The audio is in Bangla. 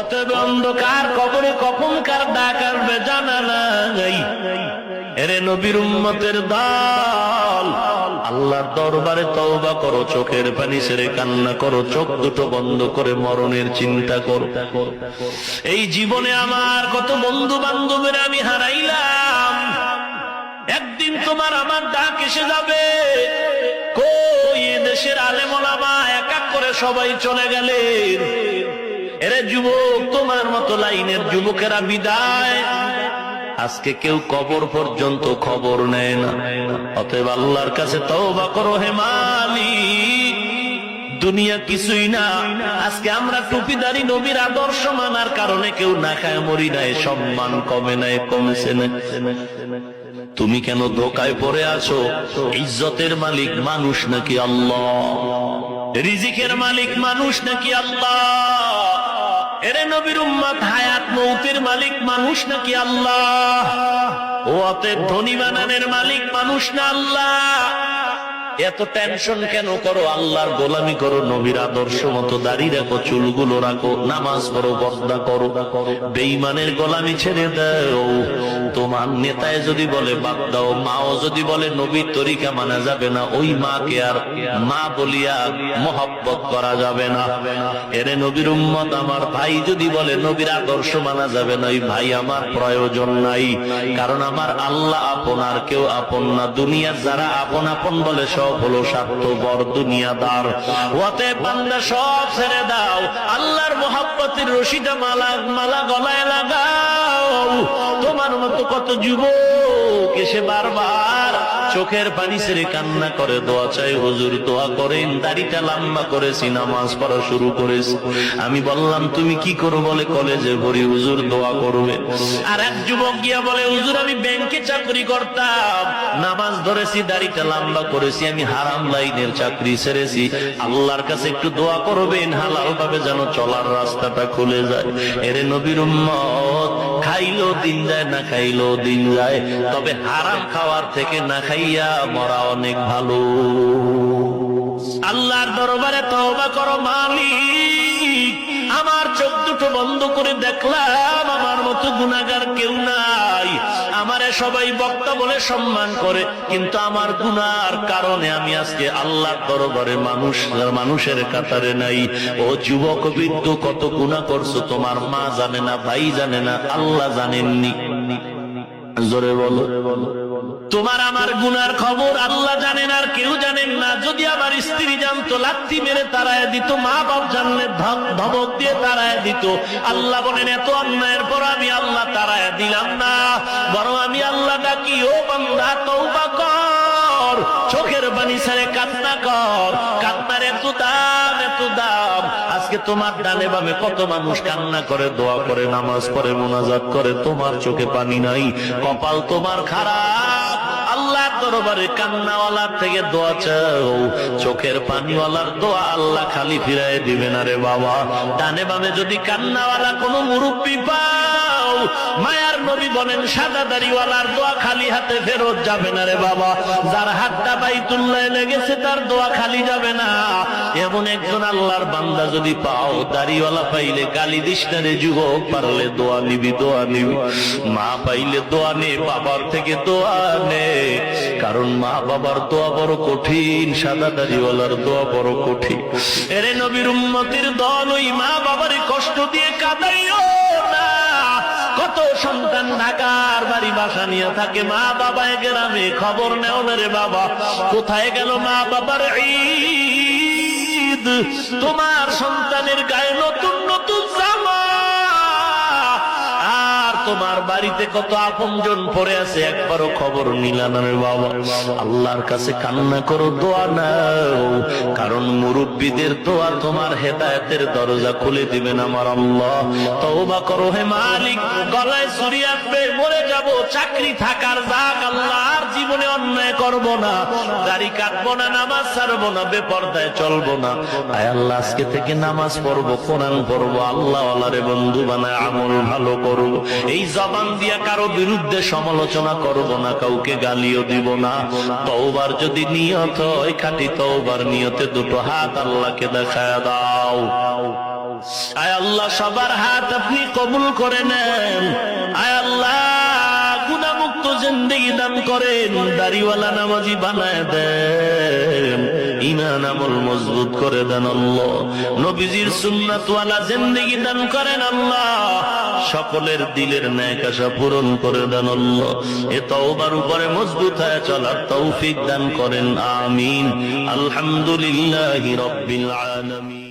অতএব অন্ধকার, কবরে কখন কার ডাক আসবে জানা নাই। এরে নবীর উম্মতের দল, আল্লাহর দরবারে তওবা করো, চোখের পানি ছেড়ে কান্না করো, চোখ দুটো বন্ধ করে মরণের চিন্তা করো। এই জীবনে আমার কত বন্ধু বান্ধবের আমি হারাইলাম। একদিন তোমার আমার ডাক এসে যাবে। কই দেশের আলেমলামা এক করে সবাই চলে গেলেন। এরে যুবক, তোমার মতো লাইনের যুবকেরা বিদায়। আজকে কেউ কবর পর্যন্ত খবর নেয় না। অতএব আল্লাহর কাছে তওবা করো হে মালিক। দুনিয়া কিছুই না। আজকে আমরা টুপিদারি নবীর আদর্শ মানার কারণে কেউ না খায়, মরি নাই, সম্মান কমে নাই, কমেছে না তুমি কেন ধোকায় পড়ে আছো? ইজ্জতের মালিক মানুষ নাকি আল্লাহ? রিজিকের মালিক মানুষ নাকি আল্লাহ? এরে নবীর উম্মত, হায়াত মৌতির মালিক মানুষ নাকি আল্লাহ? ও অতএব ধনী বানানের মালিক মানুষ না আল্লাহ? এত টেনশন কেন করো? আল্লাহর গোলামি করো, নবীর আদর্শ মতো দাড়ি রাখো, চুলগুলো রাখো, নামাজ পড়ো, পর্দা করো বেইমানের গোলামি ছেড়ে দাও। তোমার নেতায় যদি বলে, বাদ দাও। মাও যদি বলে, নবীর তরিকা মানা যাবে না, ওই মাকে আর মা বলিয়া মহব্বত করা যাবে না। এরে নবীর উম্মত, আমার ভাই যদি বলে, নবীর আদর্শ মানা যাবে না, ওই ভাই আমার প্রয়োজন নাই। কারণ আমার আল্লাহ আপন, আর কেউ আপন না। দুনিয়ার যারা আপন আপন বলে, সব হলো স্বার্থপর দুনিয়াদার। ওতে বান্দা সব ছেড়ে দাও, আল্লাহর মোহাব্বতের রশিদা মালা মালা গলায় লাগাও। তোমার মতো কত যুবক এসে বারবার চোখের পানি ছেড়ে কান্না করে, দোয়া চাই হুজুর, দোয়া করেন, দাড়িটা লম্বা করেছি নামাজ পড়া শুরু করেছি। আমি বললাম, তুমি কি করো বলে? কলেজে ভরি, হুজুর, দোয়া করবে। আর এক যুবক গিয়া বলে, হুজুর, আমি ব্যাংকে চাকরি করতাম। নামাজ ধরেছি, দাড়িটা লম্বা করেছি, আমি হারাম লাইনের চাকরি ছেড়েছি আল্লাহর কাছে একটু দোয়া করবেন হালাল ভাবে যেন চলার রাস্তাটা খুলে যায়। এরে নবীর উম্মত খাইলো দিন যায়, না খাইলো দিন যায়। তবে হারাম খাওয়ার থেকে না খাইয়া মরা অনেক ভালো। আল্লাহর দরবারে তওবা করো মালিক। আমার চোখ দুটো বন্ধ করে দেখলাম আমার মতো গুনাগার কেউ নাই। আমারে সবাই বক্তা বলে সম্মান করে, কিন্তু আমার গুনার কারণে আমি আজকে আল্লাহর দরবারে মানুষ, মানুষের কাতারে নাই। ও যুবক, বৃদ্ধ, কত গুণা করছ তোমার মা জানে না, ভাই জানে না, আল্লাহ জানেননি। জোরে বলো। তোমার আমার গুনার খবর আল্লাহ জানেন আর কেউ জানেন না। যদি আমার স্ত্রী জানতো লাত্তি মেরে তারায় দিত মা বাপ জানলে ধম- ধমক দিয়ে তারায় দিত। আল্লাহ বলেন, এত অন্যায়ের পর আমি আল্লাহ তারায় দিলাম না। বরং আমি আল্লাহ ডাকি, ও বান্দা তৌবা কর। চোখের বাণী ছেড়ে কান্না কর। কান্নার এত দাম এত দাম। আজকে তোমার ডানে বামে কত মানুষ কান্না করে, দোয়া করে, নামাজ পড়ে, মোনাজাত করে। তোমার চোখে পানি নাই, কপাল তোমার খারাপ। দরবারে কান্নাওয়ালার থেকে দোয়া চাও। চোখের পানিওয়ালার দোয়া আল্লাহ খালি ফিরাই দিবে না রে বাবা। ডানে বামে যদি কান্নাওয়ালা কোনো মুরব্বী পাও মায়ার নবী বলেন, সাদা দাড়িওয়ালার দোয়া খালি হাতে ফেরত যাবে না রে বাবা। যার হাতটা বাইতুল্লাহ লেগেছে তার দোয়া খালি যাবে না। এমন একজন আল্লাহর বান্দা যদি পাও, দাড়িওয়ালা পাইলে গালি দিস না রে যুবক, পারলে দোয়া নিবি দোয়া নিবি। মা পাইলে দোয়া নে, বাবার থেকে দোয়া নে। কারণ মা বাবার দোয়া বড় কঠিন, সাদা দাড়িওয়ালার দোয়া বড় কঠিন। এরে নবীর উম্মতির দল ওই মা বাবার কষ্ট দিয়ে কাদাইও। কত সন্তান ঢাকার বাড়ি বাসা নিয়ে থাকে? মা বাবা গ্রামে খবর নেও রে বাবা। কোথায় গেল মা বাবার ঈদ? তোমার সন্তানের গায়ে নতুন তোমার বাড়িতে কত আপনজন পড়ে আছে, একবারও খবর নিলা না বাবা। আল্লাহর কাছে কান্না করো, দোয়া নাও। কারণ মুরব্বীদের দোয়া তোমার হেদায়েতের দরজা খুলে দিবেন আমার আল্লাহ। তওবা করো হে মালিক, গলায় ছুরি আসবে মরে যাব। চাকরি থাকার যাক আল্লাহ আর জীবনে অন্যায় করব না। দাড়ি কাটবো না, নামাজ ছাড়বো না, বেপর্দায় চলবো না। আয় আল্লাহ, আজকে থেকে নামাজ পড়ব, কোরআন পড়ব আল্লাহ আল্লাহরে বন্ধু বানায় আমল ভালো করব এই জবান দিয়া কারও বিরুদ্ধে সমালোচনা করব না, কাউকে গালিও দিব না। তওবার যদি নিয়ত হয়, খাটি তওবার নিয়তে দুটো হাত আল্লাহকে দেখায় দাও। আয় আল্লাহ, সবার হাত আপনি কবুল করে নেন। আয় আল্লাহ গুণামুক্ত জিন্দগি দান করেন, দাড়িওয়ালা নামাজি বানায় দেন। ইমান আমল মজবুত করে দেন আল্লাহ। নবীজির সুন্নাতওয়ালা জিন্দেগি দান করেন আল্লাহ। সকলের দিলের আশা পূরণ করে দেন আল্লাহ। এ তওবার উপরে মজবুত হয়ে চলার তৌফিক দান করেন, আমিন। আলহামদুলিল্লাহি রাব্বিল আলামিন।